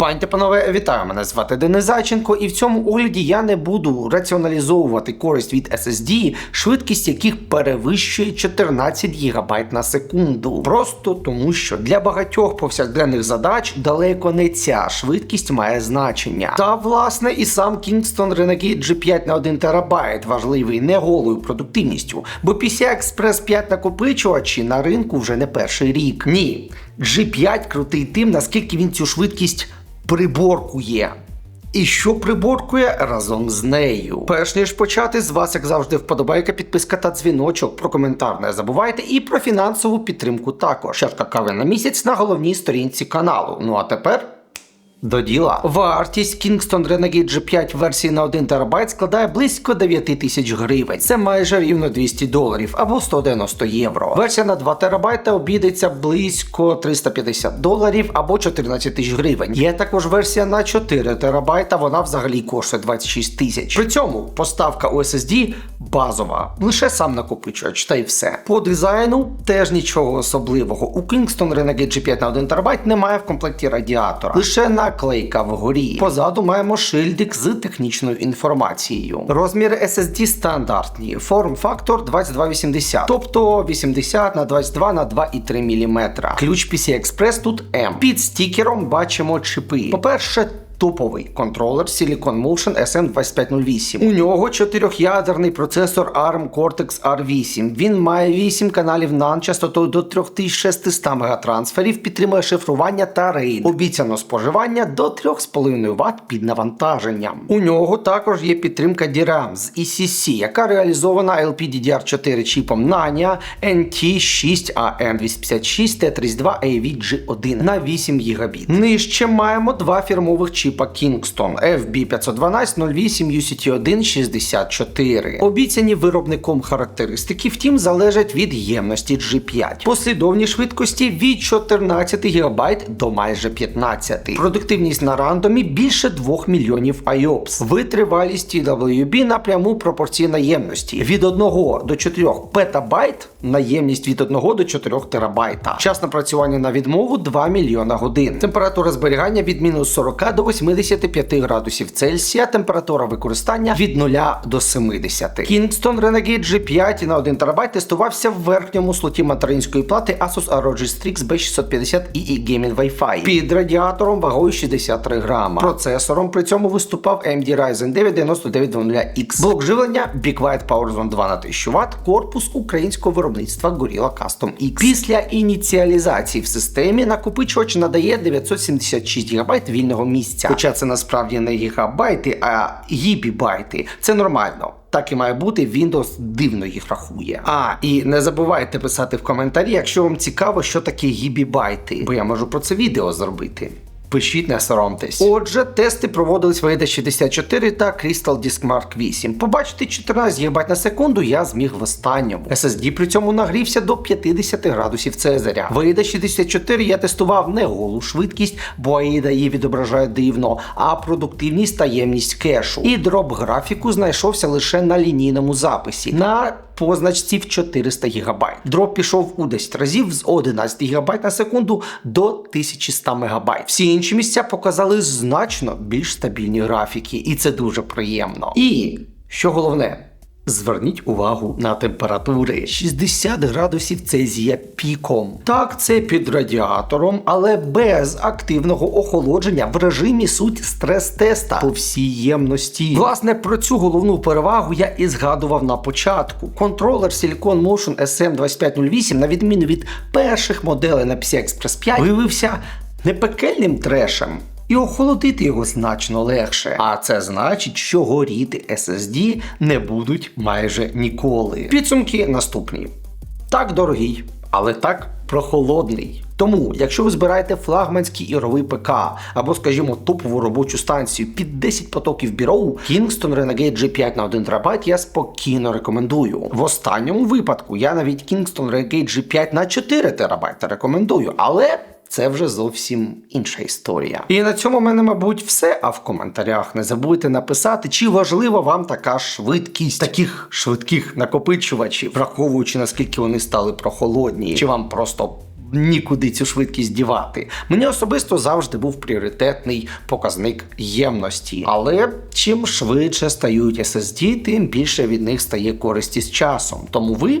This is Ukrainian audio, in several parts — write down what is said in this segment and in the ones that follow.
Станьте, панове, вітаю! Мене звати Денис Зайченко, і в цьому огляді я не буду раціоналізовувати користь від SSD, швидкість яких перевищує 14 ГБ на секунду. Просто тому, що для багатьох повсякденних задач далеко не ця швидкість має значення. Та власне і сам Kingston Renegade G5 на 1 ТБ важливий не голою продуктивністю, бо PCI Express 5 накопичувачі на ринку вже не перший рік. Ні. G5 крутий тим, наскільки він цю швидкість приборкує. І що приборкує разом з нею. Перш ніж почати, з вас, як завжди, вподобайка, підписка та дзвіночок. Про коментар не забувайте і про фінансову підтримку також. Чашка кави на місяць на головній сторінці каналу. Ну а тепер. До діла. Вартість Kingston Renegade G5 версії на 1 ТБ складає близько 9 тисяч гривень. Це майже рівно 200 доларів або 190 євро. Версія на 2 ТБ обійдеться близько 350 доларів або 14 тисяч гривень. Є також версія на 4 ТБ, вона взагалі коштує 26 тисяч. При цьому поставка у SSD базова, лише сам накопичувач, та й все. По дизайну теж нічого особливого. У Kingston Renegade G5 на 1 ТБ немає в комплекті радіатора. Лише наклейка вгорі. Позаду маємо шильдик з технічною інформацією. Розміри SSD стандартні. Форм-фактор 2280, тобто 80 на 22 на 2,3 мм. Ключ PCI Express тут M. Під стікером бачимо чипи. По-перше, топовий контролер Silicon Motion SM2508. У нього чотирьохядерний процесор ARM Cortex R8. Він має 8 каналів NAND частотою до 3600 мегатрансферів, підтримує шифрування та рейд. Обіцяно споживання до 3,5 Вт під навантаженням. У нього також є підтримка DRAM з ECC, яка реалізована LPDDR4 чіпом Nanya NT6AM256 T32 AVG1 на 8 ГБ. Нижче маємо два фірмових чіпа Kingston FB512 08 UCT1 64. Обіцяні виробником характеристики, втім, залежать від ємності G5. Послідовні швидкості від 14 ГБ до майже 15. Продуктивність на рандомі більше 2 мільйонів IOPS. Витривалість TWB напряму пропорційна ємності від 1 до 4 петабайт на ємність від 1 до 4 терабайта. Час напрацювання на відмову 2 мільйона годин. Температура зберігання від мінус 40 до 85 градусів Цельсія, температура використання від 0 до 70. Kingston Renegade G5 на 1 ТБ тестувався в верхньому слоті материнської плати Asus ROG Strix B650 EE Gaming Wi-Fi під радіатором вагою 63 грама. Процесором при цьому виступав AMD Ryzen 9 9900X. Блок живлення Big White Power Zone 2 на 1000 Вт, корпус українського виробництва Gorilla Custom X. Після ініціалізації в системі накопичувач надає 976 ГБ вільного місця. Хоча це насправді не гігабайти, а гібібайти. Це нормально. Так і має бути, Windows дивно їх рахує. А, і не забувайте писати в коментарі, якщо вам цікаво, що таке гібібайти, бо я можу про це відео зробити. Пишіть, не соромтесь. Отже, тести проводились в AED 64 та Crystal Disk Mark 8. Побачити 14 ГБ на секунду я зміг в останньому. SSD при цьому нагрівся до 50 градусів Цезаря. В AED 64 я тестував не голу швидкість, бо AED її відображає дивно, а продуктивність та ємність кешу. І дроп графіку знайшовся лише на лінійному записі. На позначці в 400 ГБ. Дроп пішов у 10 разів з 11 ГБ на секунду до 1100 МБ. Всі інші місця показали значно більш стабільні графіки, і це дуже приємно. І що головне. Зверніть увагу на температури 60 градусів Цезія піком. Так, це під радіатором, але без активного охолодження в режимі суть стрес-теста по всій ємності. Власне, про цю головну перевагу я і згадував на початку. Контролер Silicon Motion SM2508, на відміну від перших моделей на PCI Express 5, виявився не пекельним трешем. І охолодити його значно легше. А це значить, що горіти SSD не будуть майже ніколи. Підсумки наступні: так дорогий, але так прохолодний. Тому, якщо ви збираєте флагманський ігровий ПК або, скажімо, топову робочу станцію під 10 потоків Bureau, Kingston Renegade G5 на 1 ТБ я спокійно рекомендую. В останньому випадку я навіть Kingston Renegade G5 на 4 ТБ рекомендую, але це вже зовсім інша історія. І на цьому в мене, мабуть, все. А в коментарях не забудьте написати, чи важлива вам така швидкість таких швидких накопичувачів, враховуючи наскільки вони стали прохолодні, чи вам просто нікуди цю швидкість дівати. Мені особисто завжди був пріоритетний показник ємності. Але чим швидше стають SSD, тим більше від них стає користі з часом. Тому ви.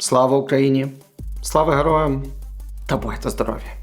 Слава Україні! Слава героям! Та будьте здорові!